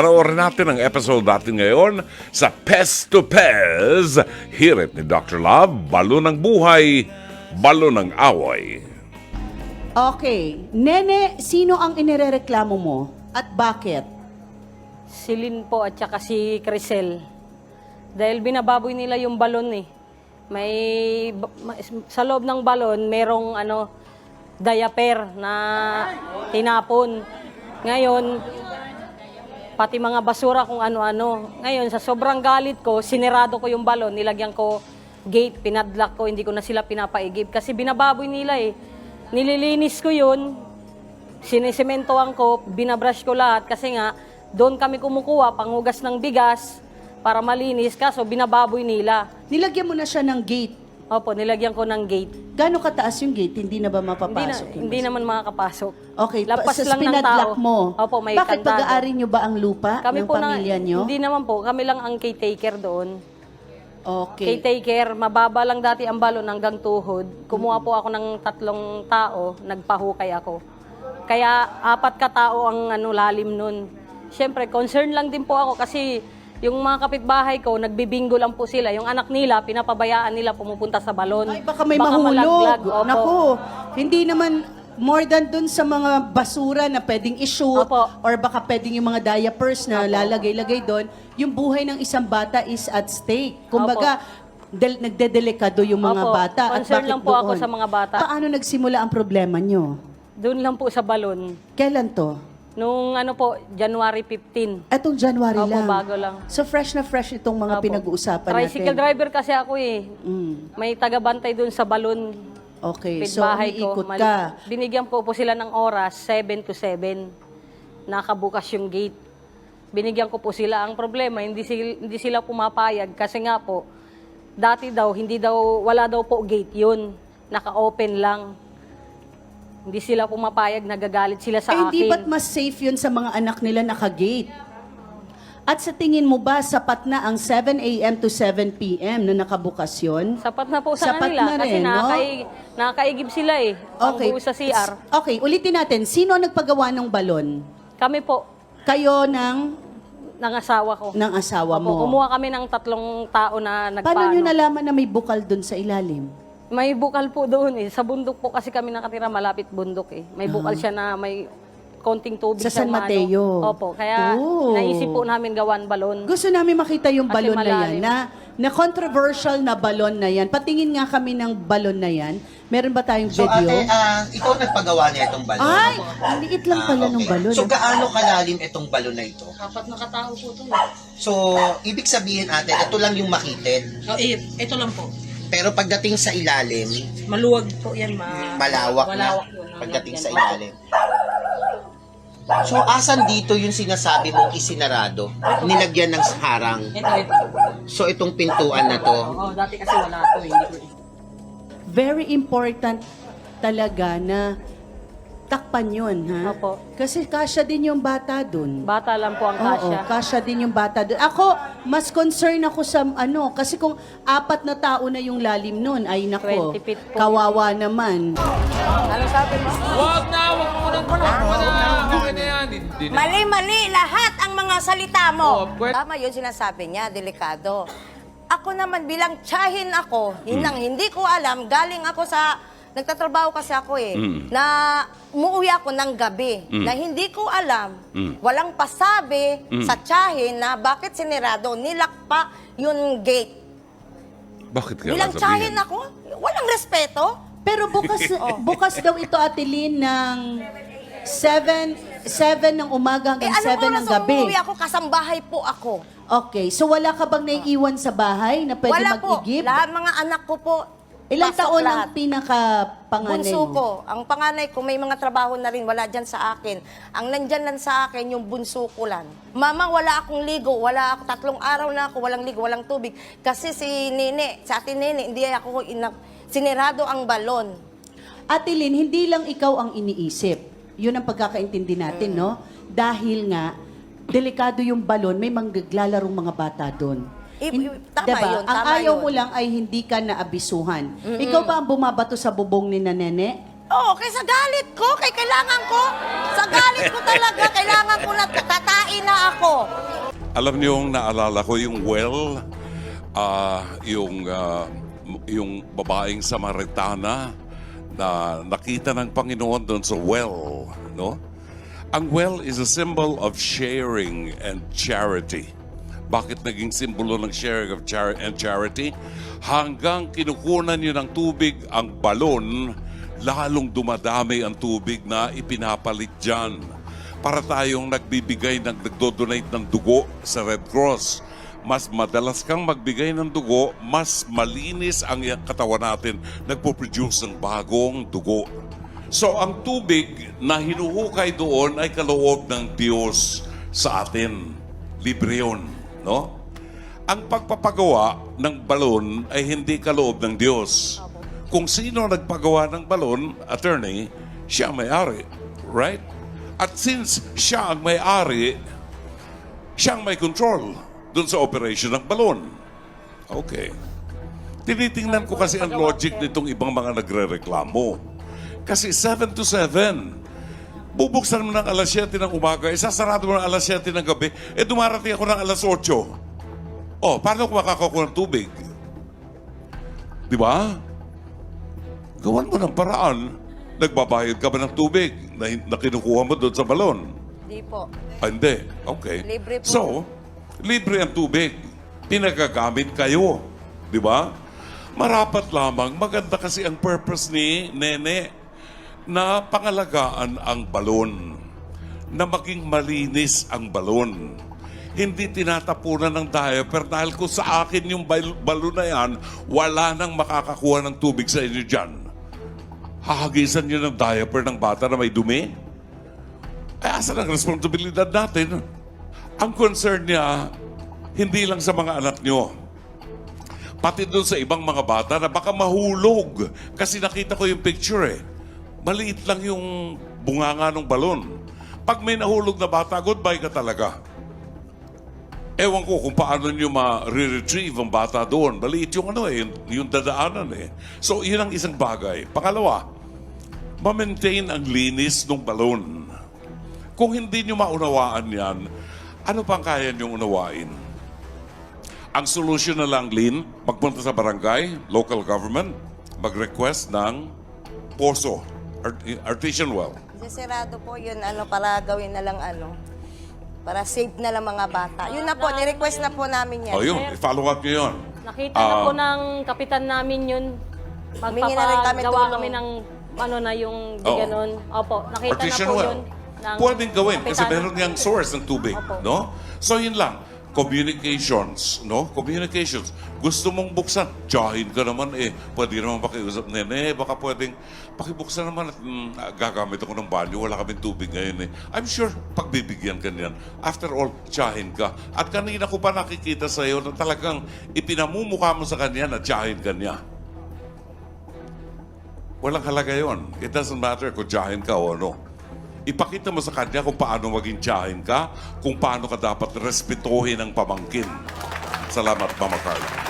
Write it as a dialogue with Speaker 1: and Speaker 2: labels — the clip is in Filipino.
Speaker 1: Panoorin natin ang episode natin ngayon sa Pest to Pez. Hirit ni Dr. Love, balo ng buhay, balo ng away.
Speaker 2: Okay. Nene, sino ang inirereklamo mo? At bakit?
Speaker 3: Si Lynn po at saka si Crisel. Dahil binababoy nila yung balon eh. May sa loob ng balon merong ano diaper na tinapon. Ngayon pati mga basura kung ano-ano. Ngayon sa sobrang galit ko, sinirado ko yung balon, nilagyan ko gate, pinadlock ko, hindi ko na sila pinapaigib kasi binababoy nila eh. Nililinis ko yun, sinisimentoan ko, binabrush ko lahat kasi nga doon kami kumukuha panghugas ng bigas para malinis kaso binababoy nila.
Speaker 2: Nilagyan mo na siya ng gate.
Speaker 3: Opo, nilagyan ko ng gate.
Speaker 2: Gano'ng kataas yung gate? Hindi na ba
Speaker 3: Hindi, na,
Speaker 2: mapapasok? yung
Speaker 3: hindi naman makakapasok.
Speaker 2: Okay,
Speaker 3: Lampas
Speaker 2: sa
Speaker 3: lang ng tao.
Speaker 2: mo.
Speaker 3: Opo, may
Speaker 2: Bakit
Speaker 3: kantado.
Speaker 2: pag-aari nyo ba ang lupa
Speaker 3: Kami
Speaker 2: ng
Speaker 3: po na,
Speaker 2: pamilya nyo?
Speaker 3: hindi naman po, kami lang ang caretaker doon.
Speaker 2: Okay.
Speaker 3: Caretaker, mababa lang dati ang balon hanggang tuhod. Kumuha po ako ng tatlong tao, nagpahukay ako. Kaya apat ka tao ang ano, lalim nun. Siyempre, concern lang din po ako kasi yung mga kapitbahay ko, nagbibingo lang po sila. Yung anak nila, pinapabayaan nila pumupunta sa balon.
Speaker 2: Ay, baka may mahulog.
Speaker 3: Opo.
Speaker 2: Naku, hindi naman more than dun sa mga basura na pwedeng i-shoot
Speaker 3: Opo.
Speaker 2: or baka pwedeng yung mga diapers na lalagay-lagay doon, yung buhay ng isang bata is at stake. Kumbaga, del- nagdedelikado yung mga
Speaker 3: Opo.
Speaker 2: bata. At
Speaker 3: Concern
Speaker 2: bakit
Speaker 3: lang po ako
Speaker 2: doon?
Speaker 3: sa mga bata.
Speaker 2: Paano nagsimula ang problema nyo?
Speaker 3: Doon lang po sa balon.
Speaker 2: Kailan to?
Speaker 3: Nung ano po, January 15.
Speaker 2: Etong January
Speaker 3: Opo,
Speaker 2: lang.
Speaker 3: bago lang.
Speaker 2: So fresh na fresh itong mga
Speaker 3: Opo.
Speaker 2: pinag-uusapan
Speaker 3: Tricycle
Speaker 2: natin.
Speaker 3: driver kasi ako eh.
Speaker 2: Mm.
Speaker 3: May taga-bantay doon sa balon.
Speaker 2: Okay, so
Speaker 3: Pitbahay
Speaker 2: umiikot
Speaker 3: ko.
Speaker 2: ka.
Speaker 3: Binigyan ko po sila ng oras, 7 to 7. Nakabukas yung gate. Binigyan ko po sila. Ang problema, hindi sila, hindi sila pumapayag kasi nga po, dati daw, hindi daw, wala daw po gate yun. Naka-open lang. Hindi sila pumapayag, nagagalit sila sa
Speaker 2: eh, hindi
Speaker 3: akin.
Speaker 2: ba't mas safe yun sa mga anak nila naka-gate? At sa tingin mo ba, sapat na ang 7 a.m. to 7 p.m. na nakabukas yun?
Speaker 3: Sapat na po sa
Speaker 2: Sapat
Speaker 3: kanila
Speaker 2: na
Speaker 3: kasi
Speaker 2: rin, no?
Speaker 3: nakakaig, nakakaigib sila eh. Okay. sa CR.
Speaker 2: Okay, ulitin natin. Sino ang nagpagawa ng balon?
Speaker 3: Kami po,
Speaker 2: Kayo ng,
Speaker 3: ng asawa ko.
Speaker 2: ng asawa
Speaker 3: Opo,
Speaker 2: mo.
Speaker 3: kumuha kami ng tatlong tao na nagpaano.
Speaker 2: Paano nyo nalaman na may bukal dun sa ilalim?
Speaker 3: May bukal po doon eh. Sa bundok po kasi kami nakatira, malapit bundok eh. May bukal siya na may konting tubig
Speaker 2: Ah. Sa San
Speaker 3: maano.
Speaker 2: Mateo.
Speaker 3: Opo, kaya
Speaker 2: Oh.
Speaker 3: naisip po namin gawan balon.
Speaker 2: Gusto namin makita yung
Speaker 3: Kasi
Speaker 2: balon na yan,
Speaker 3: malalim.
Speaker 2: na, na controversial na balon na yan. Patingin nga kami ng balon na yan. Meron ba tayong
Speaker 4: So
Speaker 2: video?
Speaker 4: ate, ah, ikaw nagpagawa niya itong balon?
Speaker 2: Ay, ang liit lang
Speaker 4: Ah,
Speaker 2: pala
Speaker 4: okay.
Speaker 2: ng balon.
Speaker 4: So
Speaker 2: ah.
Speaker 4: gaano kalalim itong balon na ito?
Speaker 3: Apat na katao po to.
Speaker 4: So, ibig sabihin ate, ito lang yung makitid.
Speaker 5: Oh, eh, ito lang po.
Speaker 4: Pero pagdating sa ilalim,
Speaker 5: Maluwag po yan. Ma
Speaker 4: malawak,
Speaker 5: malawak
Speaker 4: na.
Speaker 5: yun.
Speaker 4: Pagdating
Speaker 5: Yan.
Speaker 4: sa ilalim. So, asan dito yung sinasabi mong isinarado? Nilagyan ng harang.
Speaker 5: Ito, ito.
Speaker 4: So, itong pintuan na to,
Speaker 5: Oo, dati kasi wala to. eh, Hindi ko
Speaker 2: Very important talaga na takpan yun, ha?
Speaker 3: Opo.
Speaker 2: Kasi kasya din yung bata dun.
Speaker 3: Bata lang po ang kasya.
Speaker 2: Oo, kasya din yung bata dun. Ako, mas concern ako sa ano, kasi kung apat na tao na yung lalim nun, ay nako,
Speaker 3: 20 feet po.
Speaker 2: kawawa naman.
Speaker 6: Wag na, wag mo nang wag na. Okay na yan. Hindi na.
Speaker 7: Mali-mali lahat ang mga salita mo.
Speaker 6: Oh, pwede-
Speaker 7: Tama yun sinasabi niya, delikado. Ako naman bilang tsahin ako, hinang hindi ko alam, galing ako sa, nagtatrabaho kasi ako eh, na umuwi ako ng gabi, na hindi ko alam, walang pasabi sa tsahin na bakit sinirado, nilakpa yung gate.
Speaker 1: Bakit ka
Speaker 7: Bilang
Speaker 1: sasabihin?
Speaker 7: tsahin ako, walang respeto.
Speaker 2: Pero bukas bukas daw ito Atilin ng 7 7 ng umaga
Speaker 7: Eh,
Speaker 2: hanggang 7
Speaker 7: anong
Speaker 2: ng
Speaker 7: oras
Speaker 2: gabi.
Speaker 7: umuwi ako, kasambahay po ako.
Speaker 2: Okay, so wala ka bang naiiwan sa bahay na pwede
Speaker 7: Wala po.
Speaker 2: mag-igib?
Speaker 7: Lahat mga anak ko po.
Speaker 2: Ilang
Speaker 7: pasok
Speaker 2: taon
Speaker 7: lahat.
Speaker 2: ang pinaka-panganay
Speaker 7: Bunso
Speaker 2: mo?
Speaker 7: ko. Ang panganay ko, may mga trabaho na rin, wala dyan sa akin. Ang nandyan lang sa akin, yung bunso ko lang. Mama, wala akong ligo. Wala ako, tatlong araw na ako, walang ligo, walang tubig. Kasi si Nene, sa atin Nene, hindi ako, ina, sinirado ang balon.
Speaker 2: Ate Lynn, hindi lang ikaw ang iniisip. Yun ang pagkakaintindi natin, no? Dahil nga, delikado yung balon, may manggaglalarong mga bata doon.
Speaker 7: I- tama
Speaker 2: diba?
Speaker 7: yun,
Speaker 2: Ang
Speaker 7: tama
Speaker 2: ayaw
Speaker 7: yun.
Speaker 2: mo lang ay hindi ka naabisuhan. Ikaw ba ang bumabato sa bubong ni na Nene?
Speaker 7: Oo, kay sa galit ko, kay kailangan ko. Sa galit ko talaga, kailangan ko na tatain na ako.
Speaker 1: Alam niyo yung naalala ko yung well, ah, yung m- yung babaeng Samaritana na nakita ng Panginoon doon sa well, no? Ang well is a symbol of sharing and charity. Bakit naging simbolo ng sharing of char- and charity? Hanggang kinukunan niyo ng tubig ang balon, lalong dumadami ang tubig na ipinapalit dyan para tayong nagbibigay ng nagdo-donate ng dugo sa Red Cross. Mas madalas kang magbigay ng dugo, mas malinis ang katawan natin, nagpo-produce ng bagong dugo. So ang tubig na hinuhukay doon ay kaloob ng Diyos sa atin. Libre yun, no? Ang pagpapagawa ng balon ay hindi kaloob ng Diyos. Kung sino nagpagawa ng balon, attorney, siya ang may-ari. Right? At since siya ang may-ari, siya ang may control dun sa operation ng balon. Okay. Tinitingnan ko kasi ang logic nitong ibang mga nagre-reklamo. Kasi 7 to 7, bubuksan mo ng alas 7 ng umaga, isasarado mo ng alas 7 ng gabi, eh dumarating ako ng alas 8. Oh, paano ko makakakuha ng tubig? Di ba? Gawan mo ng paraan. Nagbabayad ka ba ng tubig na, na kinukuha mo doon sa balon?
Speaker 7: Hindi po.
Speaker 1: Ah, hindi. Okay.
Speaker 7: Libre po.
Speaker 1: So, libre ang tubig. Pinagagamit kayo. Di ba? Marapat lamang. Maganda kasi ang purpose ni Nene na pangalagaan ang balon. Na maging malinis ang balon. Hindi tinatapunan ng diaper dahil kung sa akin yung bal- balon na yan, wala nang makakakuha ng tubig sa inyo dyan. Hahagisan nyo ng diaper ng bata na may dumi? Ay, asan ang responsibilidad natin? Ang concern niya, hindi lang sa mga anak nyo. Pati doon sa ibang mga bata na baka mahulog. Kasi nakita ko yung picture eh. Maliit lang yung bunganga ng balon. Pag may nahulog na bata, goodbye ka talaga. Ewan ko kung paano nyo ma-retrieve ang bata doon. Maliit yung ano eh, yung, dadaanan eh. So, yun ang isang bagay. Pangalawa, ma-maintain ang linis ng balon. Kung hindi nyo maunawaan yan, ano pang kaya nyo unawain? Ang solusyon na lang, Lin, magpunta sa barangay, local government, mag-request ng poso, art- artesian well.
Speaker 7: Sisirado po yun, ano, para gawin na lang, ano, para safe na lang mga bata. Yun na po, ni-request na po namin yan.
Speaker 1: O yun, i-follow up nyo yun.
Speaker 3: Nakita na
Speaker 1: Ah.
Speaker 3: po ng kapitan namin yun.
Speaker 7: Humingi na rin kami
Speaker 3: Magpapagawa
Speaker 7: tulong.
Speaker 3: kami ng ano na yung di
Speaker 1: Oo.
Speaker 3: ganun. Opo, nakita na
Speaker 1: Artesian
Speaker 3: po
Speaker 1: well.
Speaker 3: yun. ng
Speaker 1: Pwedeng gawin kasi
Speaker 3: kapitan.
Speaker 1: meron niyang source ng tubig,
Speaker 3: Opo.
Speaker 1: no? So yun lang. Communications, no? Communications. Gusto mong buksan, tsahin ka naman eh. Pwede naman pakiusap, nene, baka pwedeng pakibuksan naman at mm, gagamit ako ng banyo, wala kaming tubig ngayon eh. I'm sure pagbibigyan ka niyan. After all, tsahin ka. At kanina ko pa nakikita sa iyo na talagang ipinamumukha mo sa kanya na tsahin ka niya. Walang halaga yon. It doesn't matter kung tsahin ka o ano. Ipakita mo sa kanya kung paano maging tsahin ka, kung paano ka dapat respetuhin ang pamangkin. Salamat, Mama Carla.